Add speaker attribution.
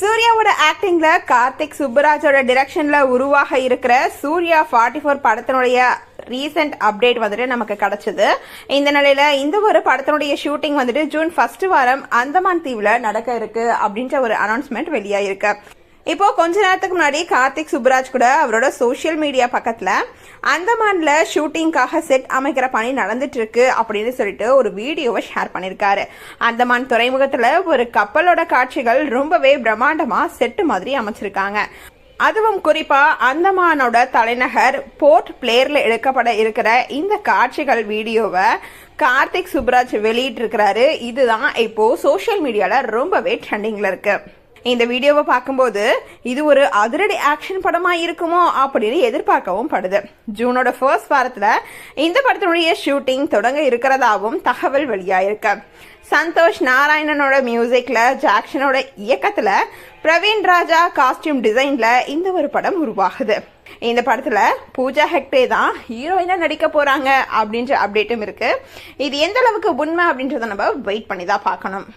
Speaker 1: சூர்யாவோட ஆக்டிங்ல கார்த்திக் சுப்பராஜோட டிரெக்ஷன்ல உருவாக இருக்கிற சூர்யா ஃபார்ட்டி ஃபோர் படத்தினுடைய ரீசெண்ட் அப்டேட் வந்துட்டு நமக்கு கிடைச்சது. இந்த நிலையில இந்த ஒரு படத்தினுடைய ஷூட்டிங் வந்துட்டு ஜூன் ஃபர்ஸ்ட் வாரம் அந்தமான் தீவுல நடக்க இருக்கு அப்படின்ற ஒரு அனௌன்ஸ்மெண்ட் வெளியாயிருக்கு. இப்போ கொஞ்ச நேரத்துக்கு முன்னாடி கார்த்திக் சுப்ராஜ் கூட அவரோட சோஷியல் மீடியா பக்கத்துல அந்தமான்ல ஷூட்டிங்காக செட் அமைக்கிற பணி நடந்துட்டு இருக்கு அப்படின்னு சொல்லிட்டு ஒரு வீடியோவை ஷேர் பண்ணியிருக்காரு அந்தமான் துறைமுகத்துல ஒரு கப்பலோட காட்சிகள் ரொம்பவே பிரம்மாண்டமா செட்டு மாதிரி அமைச்சிருக்காங்க. அதுவும் குறிப்பா அந்தமானோட தலைநகர் போர்ட் பிளேயர்ல எடுக்கப்பட இருக்கிற இந்த காட்சிகள் வீடியோவை கார்த்திக் சுப்ராஜ் வெளியிட்டிருக்கிறாரு. இதுதான் இப்போ சோஷியல் மீடியால ரொம்பவே ட்ரெண்டிங்ல இருக்கு. இந்த வீடியோவை பார்க்கும்போது இது ஒரு அதிரடி ஆக்ஷன் படமாக இருக்குமோ அப்படின்னு எதிர்பார்க்கவும் படுது. ஜூனோட ஃபர்ஸ்ட் வாரத்தில் இந்த படத்தினுடைய ஷூட்டிங் தொடங்க இருக்கிறதாகவும் தகவல் வெளியாயிருக்கு. சந்தோஷ் நாராயணனோட மியூசிக்கில் ஜாக்சனோட இயக்கத்தில் பிரவீன் ராஜா காஸ்டியூம் டிசைனில் இந்த ஒரு படம் உருவாகுது. இந்த படத்தில் பூஜா ஹெக்டே தான் ஹீரோயினாக நடிக்க போகிறாங்க அப்படின்ற அப்டேட்டும் இருக்குது இது எந்த அளவுக்கு உண்மை அப்படின்றத நம்ம வெயிட் பண்ணி தான் பார்க்கணும்.